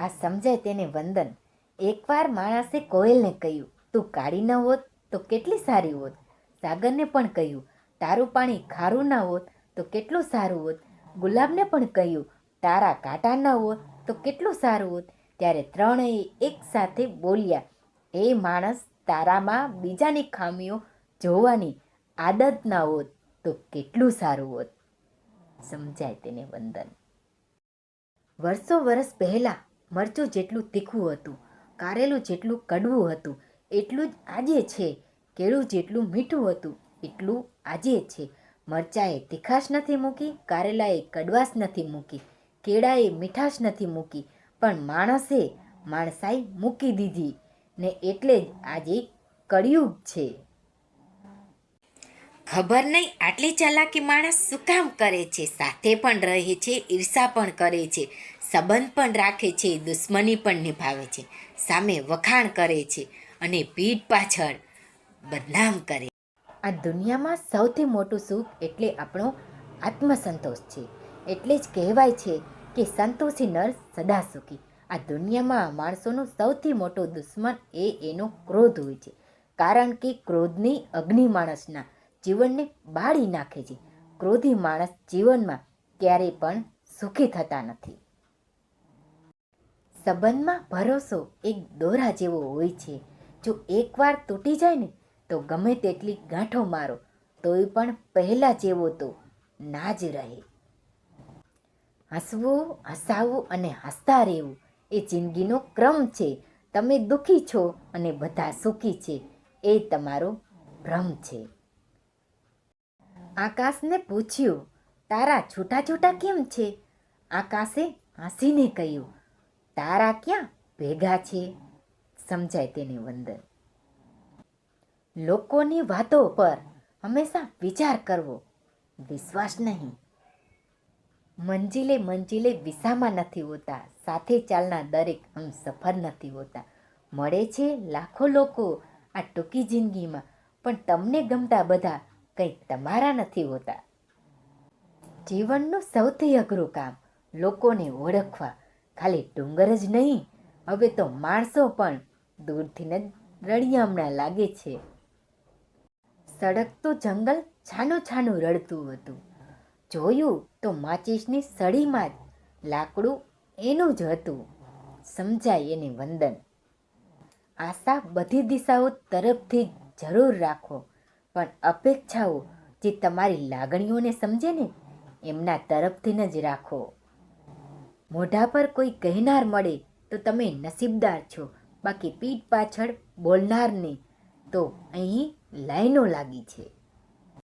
આ સમજાય તેને વંદન. એકવાર માણસે કોયલને કહ્યું, તું કાળી ન હોત તો કેટલી સારી હોત. સાગરને પણ કહ્યું, તારું પાણી ખારું ન હોત તો કેટલું સારું હોત. ગુલાબને પણ કહ્યું, તારા કાંટા ન હોત તો કેટલું સારું હોત. ત્યારે ત્રણેય એક સાથે બોલ્યા, એ માણસ તારામાં બીજાની ખામીઓ જોવાની આદત ના હોત તો કેટલું સારું હોત. સમજાય તેને વંદન. વર્ષો વર્ષ પહેલાં મરચું જેટલું તીખું હતું, કારેલું જેટલું કડવું હતું, એટલું જ આજે છે. કેળું જેટલું મીઠું હતું, એટલું આજે છે. મરચાએ તીખાશ નથી મૂકી, કારેલાએ કડવાશ નથી મૂકી, કેળાએ મીઠાશ નથી મૂકી, પણ માણસે માણસાઈ મૂકી દીધી ને એટલે જ આજે કળિયુગ છે. ખબર નહીં આટલી ચાલાકી માણસ શું કામ કરે છે? સાથે પણ રહે છે, ઈર્ષા પણ કરે છે, સંબંધ પણ રાખે છે, દુશ્મની પણ નિભાવે છે, સામે વખાણ કરે છે અને પીઠ પાછળ બદનામ કરે આ દુનિયામાં સૌથી મોટું સુખ એટલે આપણો આત્મસંતોષ છે. એટલે જ કહેવાય છે કે સંતોષી નર સદા સુખી આ દુનિયામાં માણસોનો સૌથી મોટો દુશ્મન એ એનો ક્રોધ હોય છે. કારણ કે ક્રોધની અગ્નિ માણસના જીવનને બાળી નાખે છે. ક્રોધી માણસ જીવનમાં ક્યારેય પણ સુખી થતા નથી. સંબંધમાં ભરોસો એક દોરા જેવો હોય છે. જો એકવાર તૂટી જાય ને, તો ગમે તેટલી ગાંઠો મારો, તોય પણ પહેલાં જેવો તો ના જ રહે. હસવું, હસાવવું અને હસતા રહેવું એ જિંદગીનો ક્રમ છે. તમે દુઃખી છો અને બધા સુખી છે. એ તમારો ભ્રમ છે. આકાશને પૂછ્યું, તારા છૂટા છૂટા કેમ છે? આકાશે હસીને કહ્યું, તારા ક્યાં ભેગા છે? સમજાય તેને વંદન. લોકોની વાતો પર હંમેશા વિચાર કરવો વિશ્વાસ નહીં. મંજિલે મંજિલે વિસામાં નથી હોતા, સાથે ચાલના દરેક હમ સફર નથી હોતા. મળે છે લાખો લોકો આ ટૂંકી જિંદગીમાં, પણ તમને ગમતા બધા કંઈ તમારા નથી હોતા. જીવનનું સૌથી અઘરું કામ લોકોને ઓળખવા. ખાલી ડુંગર જ નહીં, હવે તો માણસો પણ દૂરથી જ રળિયામણા લાગે છે. સડકતું જંગલ છાનું છાનું રડતું હતું. જોયું તો માચીસની સળીમાં જ લાકડું એનું જ હતું. સમજાય એને વંદન. આશા બધી દિશાઓ તરફથી જરૂર રાખો. પણ અપેક્ષાઓ જે તમારી લાગણીઓને સમજે ને, એમના તરફથી જ રાખો. મોઢા પર કોઈ કહેનાર મળે તો તમે નસીબદાર છો. બાકી પીઠ પાછળ બોલનારને તો અહીં લાઈનો લાગી છે.